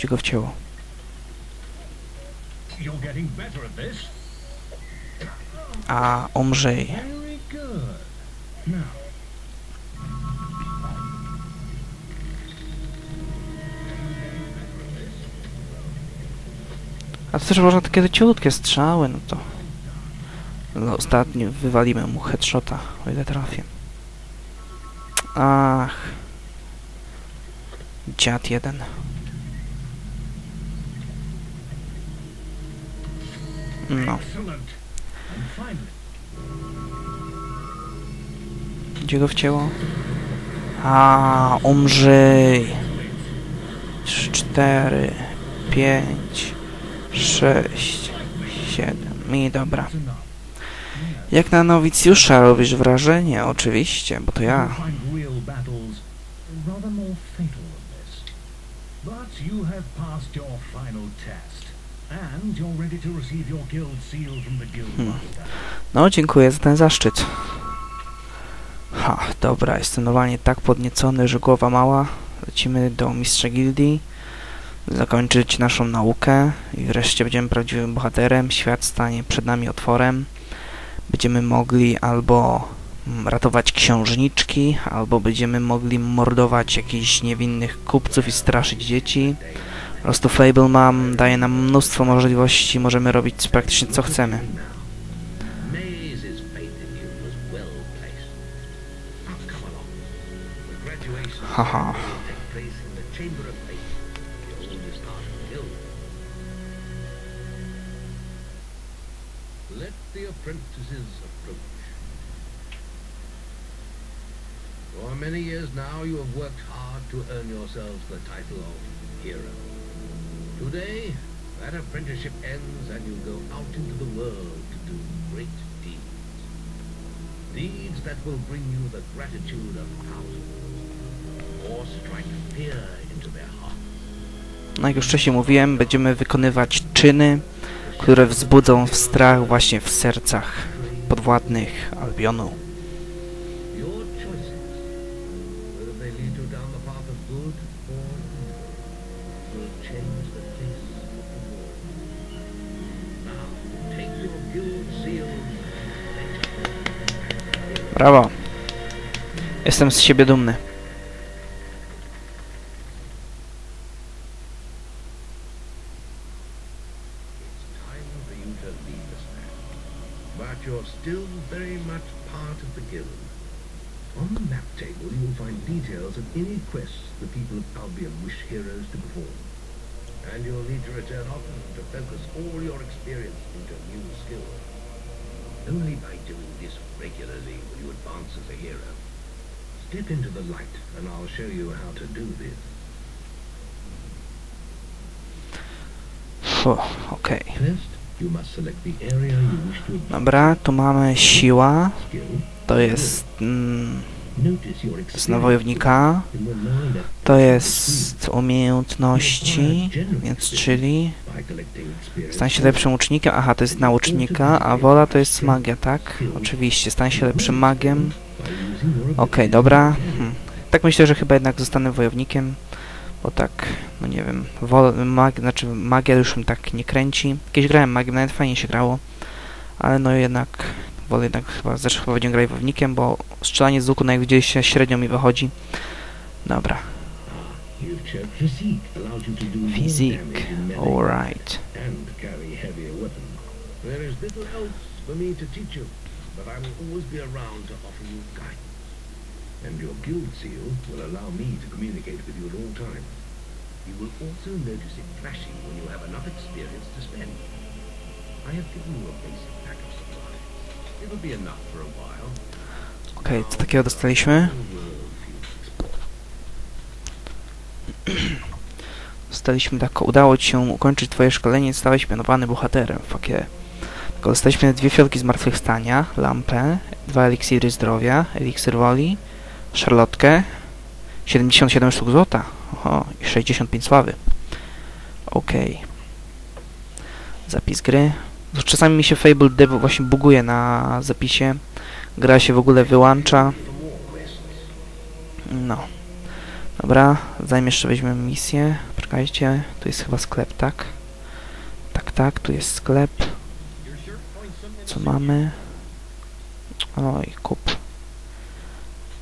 Gdzie go wcięło? A. Now, A to też można takie ciutkie strzały, no to... No, ostatnio wywalimy mu headshota, o ile trafię. Ach. Dziad jeden. No, gdzie go wcięło? A, umrzyj. Cztery, pięć, sześć, siedem. I dobra. Jak na nowicjusza robisz wrażenie, oczywiście, bo to ja. But you have passed your final test. No, dziękuję za ten zaszczyt. Ha, dobra, jestem normalnie tak podniecony, że głowa mała. Lecimy do mistrza gildii, zakończyć naszą naukę i wreszcie będziemy prawdziwym bohaterem. Świat stanie przed nami otworem. Będziemy mogli albo mm, ratować księżniczki, albo będziemy mogli mordować jakichś niewinnych kupców i straszyć dzieci. Po prostu Fable mam daje nam mnóstwo możliwości, możemy robić praktycznie co chcemy. Haha. For many years now you have worked hard to earn yourselves the title of hero. Today, that apprenticeship ends and you go out into the world to do great deeds. Deeds that will bring you the gratitude of thousands, or strike fear into their hearts. No jak już wcześniej mówiłem, będziemy wykonywać czyny, które wzbudzą strach właśnie w sercach podwładnych Albionu. Change the face of the world. Now, take your guild seal. Brawo! Jestem z siebie dumny. It's time for you to leave this man. But you're still very much part of the guild. On the map table, you will find details of any quests the people of Albion wish heroes to perform. And you'll need to return often to focus all your experience into new skills. Only by doing this regularly will you advance as a hero. Step into the light, and I'll show you how to do this. Fu, okej. First, you must select the area you wish to Dobra, tu mamy siła. To jest mm, z that To jest umiejętności, więc czyli stań się lepszym łucznikiem. Aha, to jest naucznika, a wola to jest magia, tak? Oczywiście, stań się lepszym magiem. Okej, dobra. Hmm. Tak myślę, że chyba jednak zostanę wojownikiem, bo tak, no nie wiem, mag, znaczy magia już mi tak nie kręci. Kiedyś grałem magiem, nawet fajnie się grało, ale no jednak wolę jednak chyba, zresztą chyba będziemy grać wojownikiem, bo strzelanie z łuku, no jak widzieliście, średnio mi wychodzi. Dobra, fizik, alright. and your guild seal will allow me to communicate with you at all times. You will also notice it flashing when you have enough experience to spend. I have given you a basic pack of supplies. Okej, co takiego dostaliśmy? Dostaliśmy tak, udało ci się ukończyć twoje szkolenie, zostałeś mianowany bohaterem, fuck yeah. Dostaliśmy dwie fiolki zmartwychwstania, lampę, dwa eliksiry zdrowia, eliksir woli, szarlotkę, 77 sztuk złota, oho, i 65 sławy. Okej. Zapis gry. Czasami mi się Fable Dev właśnie buguje na zapisie. Gra się w ogóle wyłącza. No. Dobra, zanim jeszcze weźmiemy misję. Poczekajcie, tu jest chyba sklep, tak? Tak, tak, tu jest sklep. Co mamy? Oj, kup.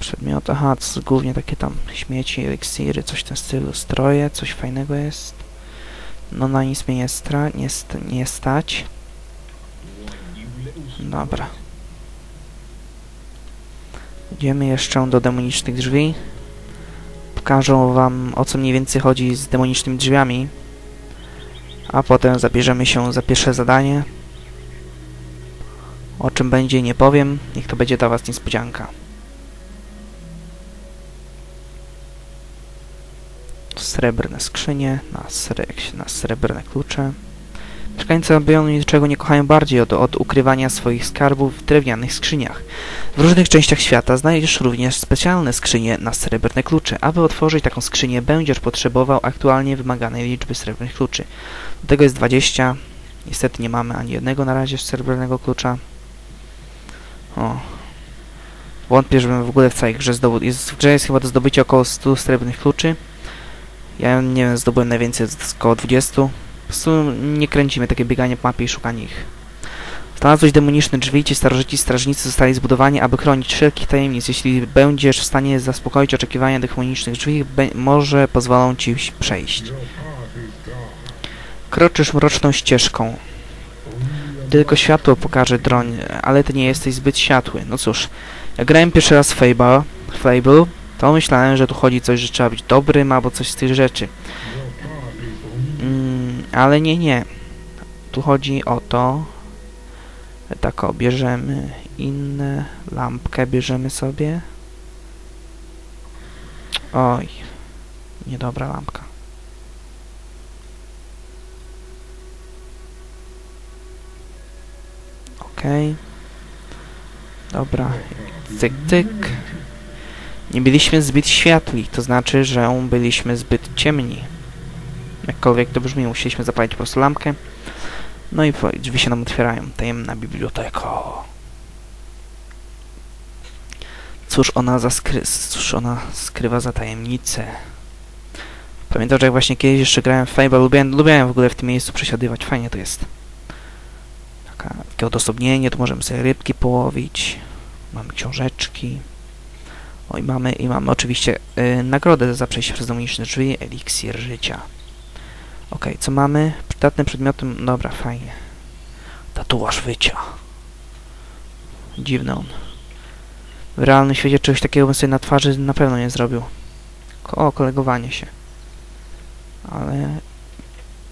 Przedmiot, aha, to głównie takie tam śmieci, eliksiry, coś w tym stylu. Stroje, coś fajnego jest. No na nic mnie nie, stra nie, st nie stać. Dobra. Idziemy jeszcze do demonicznych drzwi. Pokażę wam o co mniej więcej chodzi z demonicznymi drzwiami. A potem zabierzemy się za pierwsze zadanie. O czym będzie nie powiem, niech to będzie dla was niespodzianka. Srebrne skrzynie, na, sre na srebrne klucze. Mieszkańcy Albionu niczego nie kochają bardziej od, od ukrywania swoich skarbów w drewnianych skrzyniach. W różnych częściach świata znajdziesz również specjalne skrzynie na srebrne klucze. Aby otworzyć taką skrzynię, będziesz potrzebował aktualnie wymaganej liczby srebrnych kluczy. Do tego jest 20. Niestety nie mamy ani jednego na razie srebrnego klucza. O. Wątpię, żebym w ogóle w całej grze zdobył... Jest, w grze jest chyba do zdobycia około 100 srebrnych kluczy. Ja nie wiem, zdobyłem najwięcej, około 20. Po prostu nie kręcimy takie bieganie po mapie i szukanie ich. Znalazłeś demoniczne drzwi, ci starożyci strażnicy zostali zbudowani, aby chronić wszelkich tajemnic. Jeśli będziesz w stanie zaspokoić oczekiwania demonicznych drzwi, może pozwolą ci przejść. Kroczysz mroczną ścieżką. Tylko światło pokaże droń, ale ty nie jesteś zbyt światły. No cóż, jak grałem pierwszy raz Fable, Fable, to myślałem, że tu chodzi coś, że trzeba być dobrym albo coś z tych rzeczy. Ale nie, nie. Tu chodzi o to, tak o, bierzemy inne, lampkę bierzemy sobie. Oj, niedobra lampka. Okej. Okay. Dobra, cyk, cyk. Nie byliśmy zbyt światli, to znaczy, że byliśmy zbyt ciemni. Jakkolwiek to brzmi, musieliśmy zapalić po prostu lampkę. No i drzwi się nam otwierają. Tajemna biblioteka. Cóż ona, zaskry cóż ona skrywa za tajemnicę? Pamiętam, że jak właśnie kiedyś jeszcze grałem w Fable, lubiłem, lubiłem w ogóle w tym miejscu przesiadywać. Fajnie to jest. Taka, takie odosobnienie, tu możemy sobie rybki połowić. Mamy książeczki. O i mamy, i mamy oczywiście y, nagrodę za przejście przez demoniczne drzwi, eliksir życia. Ok, co mamy? Przydatnym przedmiotem... Dobra, fajnie. Tatuaż wycia. Dziwny on. W realnym świecie czegoś takiego bym sobie na twarzy na pewno nie zrobił. O, kolegowanie się. Ale...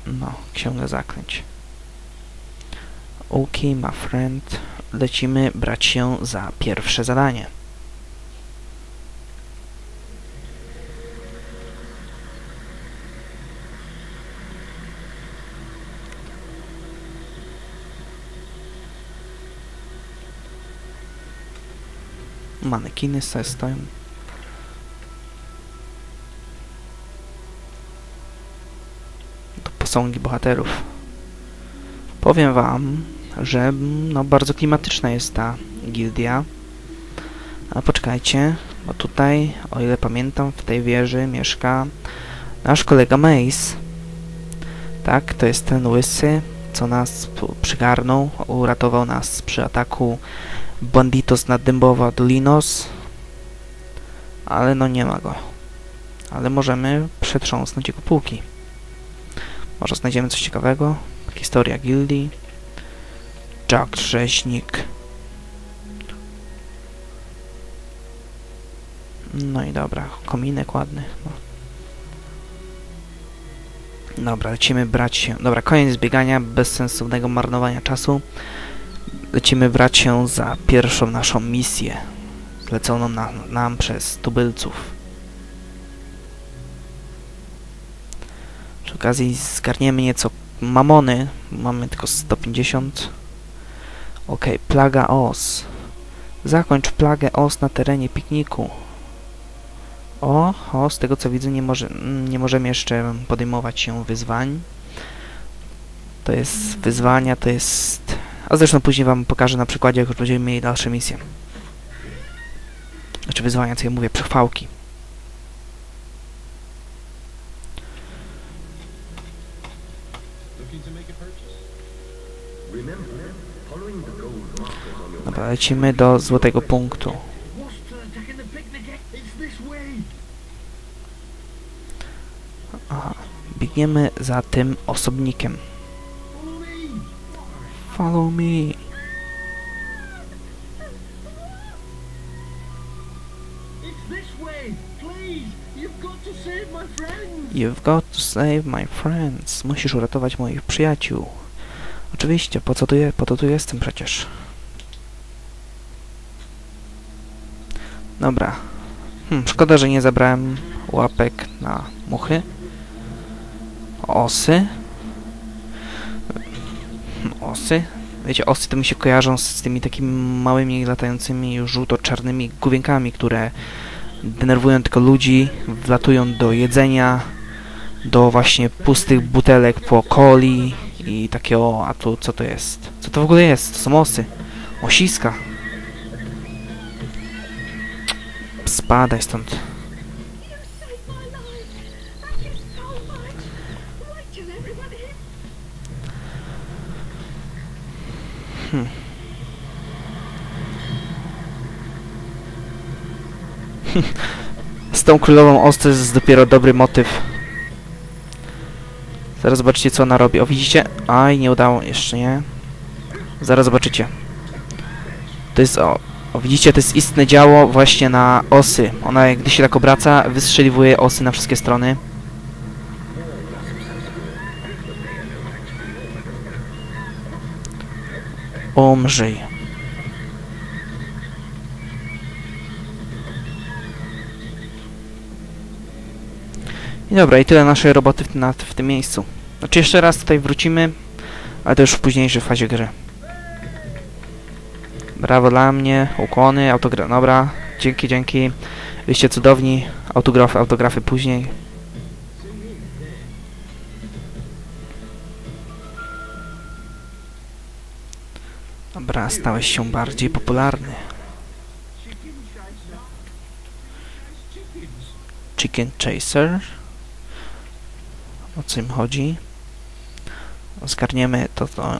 No, księga zaklęć. Ok, my friend. Lecimy brać się za pierwsze zadanie. Sobie stoją. To posągi bohaterów. Powiem wam, że no, bardzo klimatyczna jest ta gildia. A poczekajcie, bo tutaj, o ile pamiętam, w tej wieży mieszka nasz kolega Mace. Tak, to jest ten łysy, co nas przygarnął, uratował nas przy ataku Banditos na Dębowa Dolinos. Ale no nie ma go. Ale możemy przetrząsnąć jego półki. Może znajdziemy coś ciekawego. Historia gildii. Jack Rzeźnik. No i dobra, kominek ładny. No. Dobra, lecimy brać się. Dobra, koniec biegania, bez sensownego marnowania czasu. Lecimy brać się za pierwszą naszą misję, zleconą na, nam przez tubylców. Przy okazji zgarniemy nieco mamony, mamy tylko 150. Ok, plaga os. Zakończ plagę os na terenie pikniku. O, o, z tego co widzę nie, może, nie możemy jeszcze podejmować się wyzwań. To jest wyzwania, to jest a zresztą później wam pokażę na przykładzie, jak już będziemy mieli dalsze misje. Znaczy wyzwania, co ja mówię, przechwałki. Dobra, lecimy do złotego punktu. Aha, biegniemy za tym osobnikiem. Follow me. It's this way. Please, you've got to save my friends. You've got to save my friends. Musisz uratować moich przyjaciół. Oczywiście, po co tu je, po to tu jestem przecież. Dobra. Hmm, szkoda, że nie zabrałem łapek na muchy. Osy. Osy. Wiecie, osy to mi się kojarzą z, tymi takimi małymi, latającymi żółto-czarnymi główienkami, które denerwują tylko ludzi, wlatują do jedzenia, do właśnie pustych butelek po coli i takiego, a tu co to jest? Co to w ogóle jest? To są osy. Osiska. Spadaj stąd. Z tą królową os to jest dopiero dobry motyw. Zaraz zobaczycie co ona robi. O widzicie? Aj, nie udało. Jeszcze nie. Zaraz zobaczycie. To jest o... O, widzicie, to jest istne działo właśnie na osy. Ona, gdy się tak obraca, wystrzeliwuje osy na wszystkie strony. Umrzyj. I dobra, i tyle naszej roboty w, na, w tym miejscu. Znaczy jeszcze raz tutaj wrócimy, ale to już w późniejszej fazie gry. Brawo dla mnie, ukłony, autograf, dobra, dzięki, dzięki. Byście cudowni, autografy, autografy później. Dobra, stałeś się bardziej popularny. Chicken Chaser. O co im chodzi? Zgarniemy to, to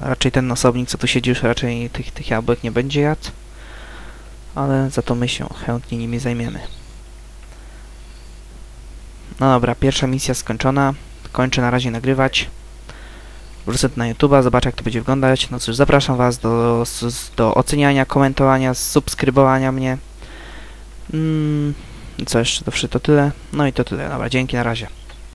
raczej ten osobnik, co tu siedzi, już raczej tych, tych jabłek nie będzie jadł. Ale za to my się chętnie nimi zajmiemy. No dobra, pierwsza misja skończona. Kończę na razie nagrywać. Wrzucę to na YouTube'a, zobaczę jak to będzie wyglądać. No cóż, zapraszam Was do, do oceniania, komentowania, subskrybowania mnie. Mm, co jeszcze? To wszystko tyle. No i to tyle. Dobra, dzięki, na razie.